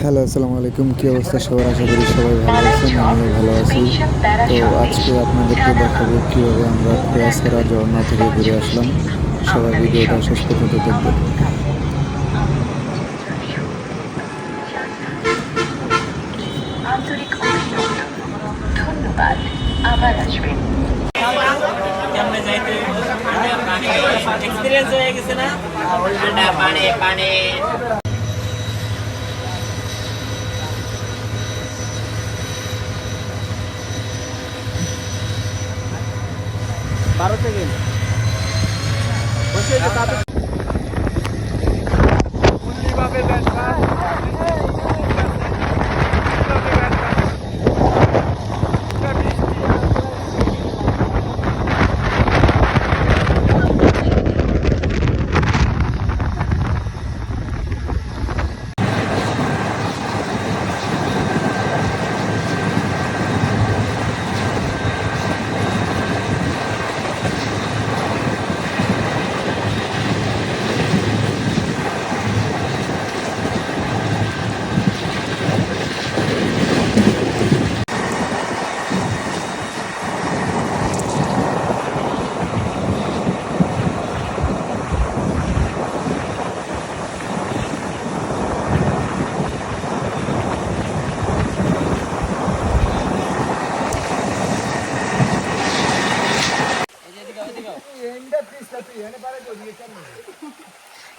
Hello আসসালামু আলাইকুম। কী অবস্থা সবার? আশা করি সবাই ভালো আছেন আমিও ভালো আছি। তো আজকে আপনাদেরকে দেখাবো কীভাবে আমরা পেয়াসেরা ঝর্ণা থেকে ঘুরে আসলাম। সবাই ভিডিওটা শেষ পর্যন্ত দেখবেন। আন্তরিক ধন্যবাদ। আবার আসবেন। এক্সপিরিয়েন্স হয়ে গেছে না? পানি পানি। বারো সেকেন্ড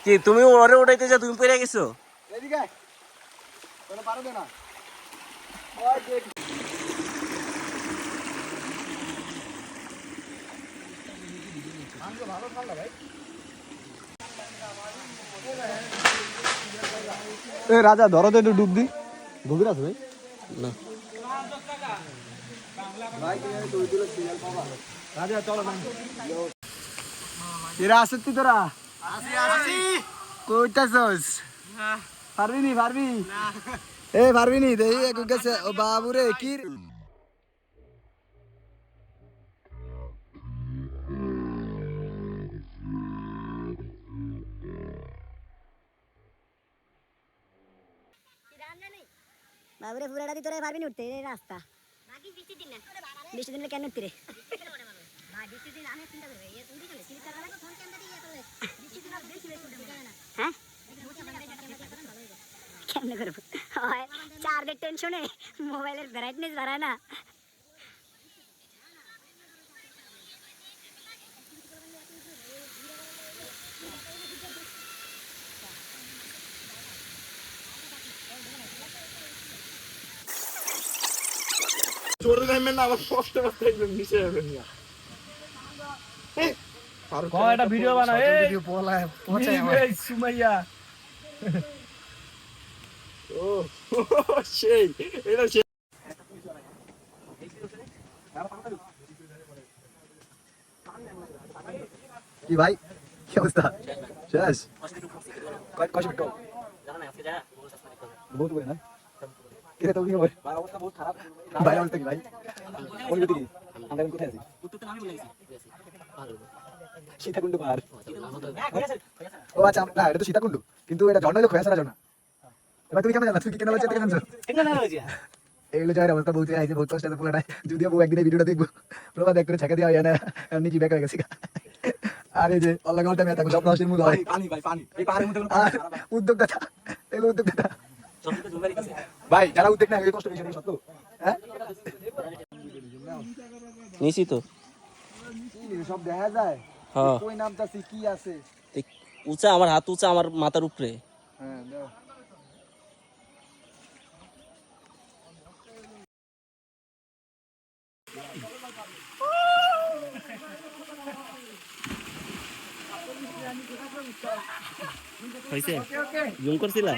কি তুমি ওরে উঠাইতে যা তুমি পেরে গেছো? এ রাজা ধরো তো একটু ডুব দি। গভীর আছে ভাই। না। রাজা চলো এরা আছে তুই তোরা? কইতাছস? পারবি নি পারবি? এ পারবি নি দেই এক গেছে। ও বাবু রে কি বাবুরে পুরাটা তোরা পারবি না উঠতে রাস্তা। বৃষ্টি দিনে কেন উঠতে রে? কেমনে করবো হয় চার্জের টেনশনে মোবাইলের ব্রাইটনেস বাড়ায় না একটা ভিডিও বানা এই পোলায় পৌঁছায় আমার। এই সুমাইয়া। ও সেই এটা সেই কি ভাই? কি অবস্থা? শেষ? কয় কয় মিনিট বহুত বড় না? কিরে তো কি ভাই অবস্থা বহুত খারাপ। ভাই অবস্থা কি ভাই? কোন গতি আমরা কোথায় আছি সীতাকুণ্ড পাহাড়। ও আচ্ছা না এটা তো সীতাকুণ্ড। কিন্তু এটা ঝর্ণা হলো খয়াসারা ঝর্ণা এবার তুমি কেন জানো? তুই কি কেন লজ্জা থেকে জানছো? এগুলো যাওয়ার অবস্থা বলতে আইছে বহুত কষ্ট আছে যদিও বউ একদিন ভিডিওটা দেখব। প্রভাত এক করে ছেঁকা দেওয়া হয় না। এমনি কি বেকার হয়ে গেছে আর যে অল্লাহ ঘণ্টা মেয়ে থাকো স্বপ্ন হাসির মূল হয়। পানি ভাই পানি। এই পাহাড়ের মধ্যে কোনো এগুলো উদ্যোগদাতা ভাই যারা উদ্যোগ না কষ্ট বেশি সত্য। হ্যাঁ? নিছি তো সব দেখা যায়? হ্যাঁ। কই নামটা কি আছে? উঁচা আমার হাত উঁচা আমার মাথার উপরে। হ্যাঁ দাও। হয়েছে জুম করছিলা?